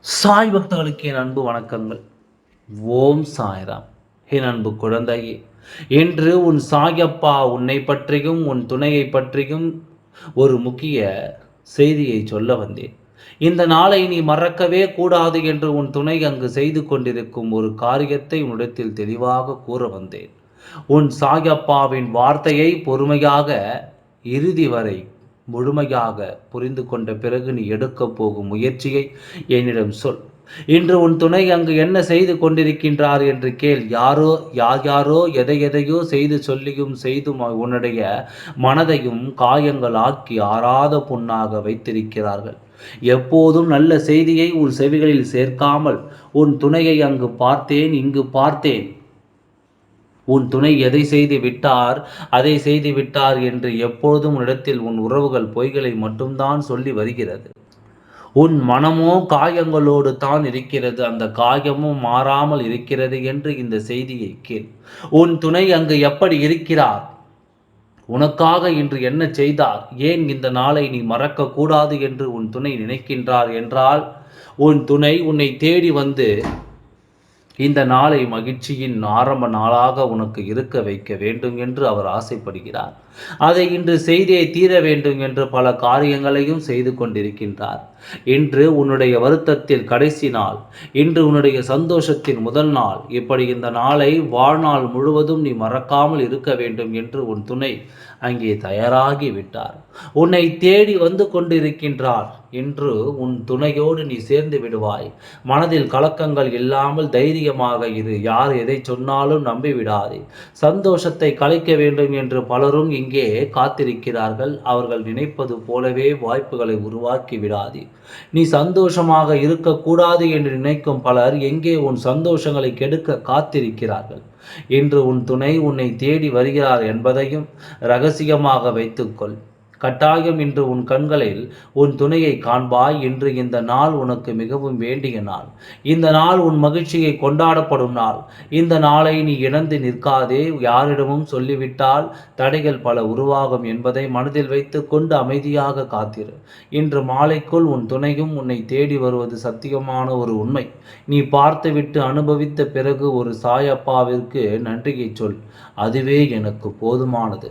சாய் பக்தர்களுக்கு என் அன்பு வணக்கங்கள். ஓம் சாய்ராம். என் அன்பு குழந்தையே இன்று உன் சாயப்பா உன்னை பற்றியும் உன் துணையை பற்றியும் ஒரு முக்கிய செய்தியை சொல்ல வந்தேன். இந்த நாளை நீ மறக்கவே கூடாது என்று உன் துணை அங்கு செய்து கொண்டிருக்கும் ஒரு காரியத்தை உன்னிடத்தில் தெளிவாக கூற வந்தேன். உன் சாயப்பாவின் வார்த்தையை பொறுமையாக இறுதி வரை முழுமையாக புரிந்து கொண்ட பிறகு நீ எடுக்கப் போகும் முயற்சியை என்னிடம் சொல். இன்று உன் துணை அங்கு என்ன செய்து கொண்டிருக்கின்றார் என்று கேள். யாரோ யார் யாரோ எதை எதையோ செய்து சொல்லியும் செய்தும் உன்னுடைய மனதையும் காயங்கள் ஆக்கி ஆறாத புண்ணாக வைத்திருக்கிறார்கள். எப்போதும் நல்ல செய்தியை உன் செவிகளில் சேர்க்காமல் உன் துணையை அங்கு பார்த்தேன் இங்கு பார்த்தேன். உன் துணை எதை செய்து விட்டார் அதை செய்து விட்டார் என்று எப்பொழுதும் இடத்தில் உன் உறவுகள் பொய்களை மட்டும்தான் சொல்லி வருகிறது. உன் மனமோ காயங்களோடு தான் இருக்கிறது அந்த காயமும் மாறாமல் இருக்கிறது என்று இந்த செய்தியை கேள். உன் துணை அங்கு எப்படி இருக்கிறார்? உனக்காக இன்று என்ன செய்தார்? ஏன் இந்த நாளை நீ மறக்க கூடாது என்று உன் துணை நினைக்கின்றார் என்றால் உன் துணை உன்னை தேடி வந்து இந்த நாளை மகிழ்ச்சியின் ஆரம்ப நாளாக உனக்கு இருக்க வைக்க வேண்டும் என்று அவர் ஆசைப்படுகிறார். அதை இன்று செய்தே தீர வேண்டும் என்று பல காரியங்களையும் செய்து கொண்டிருக்கின்றார். இன்று உன்னுடைய வருத்தத்தில் கடைசி நாள். இன்று உன்னுடைய சந்தோஷத்தின் முதல் நாள். இப்படி இந்த நாளை வாழ்நாள் முழுவதும் நீ மறக்காமல் இருக்க வேண்டும் என்று உன் துணை அங்கே தயாராகி விட்டார். உன்னை தேடி வந்து கொண்டிருக்கின்றார். என்று உன் துணையோடு நீ சேர்ந்து விடுவாய். மனதில் கலக்கங்கள் இல்லாமல் தைரியமாக இரு. யார் எதை சொன்னாலும் நம்பிவிடாதே. சந்தோஷத்தை கலைக்க வேண்டும் என்று பலரும் இங்கே காத்திருக்கிறார்கள். அவர்கள் நினைப்பது போலவே வாய்ப்புகளை உருவாக்கி விடாதே. நீ சந்தோஷமாக இருக்கக்கூடாது என்று நினைக்கும் பலர் எங்கே உன் சந்தோஷங்களை கெடுக்க காத்திருக்கிறார்கள். இன்று உன் துணை உன்னை தேடி வருகிறார் என்பதையும் ரகசியமாக வைத்துக்கொள். கட்டாயம் இன்று உன் கண்களில் உன் துணையை காண்பாய் இன்று இந்த நாள் உனக்கு மிகவும் வேண்டிய நாள் இந்த நாள் உன் மகிழ்ச்சியை கொண்டாடப்படும் நாள். இந்த நாளை நீ இழந்து நிற்காதே யாரிடமும் சொல்லிவிட்டால் தடைகள் பல உருவாகும் என்பதை மனதில் வைத்து கொண்டு அமைதியாக காத்திரு. இன்று மாலைக்குள் உன் துணையும் உன்னை தேடி வருவது சத்தியமான ஒரு உண்மை. நீ பார்த்துவிட்டு அனுபவித்த பிறகு ஒரு சாயப்பாவிற்கு நன்றியை சொல். அதுவே எனக்கு போதுமானது.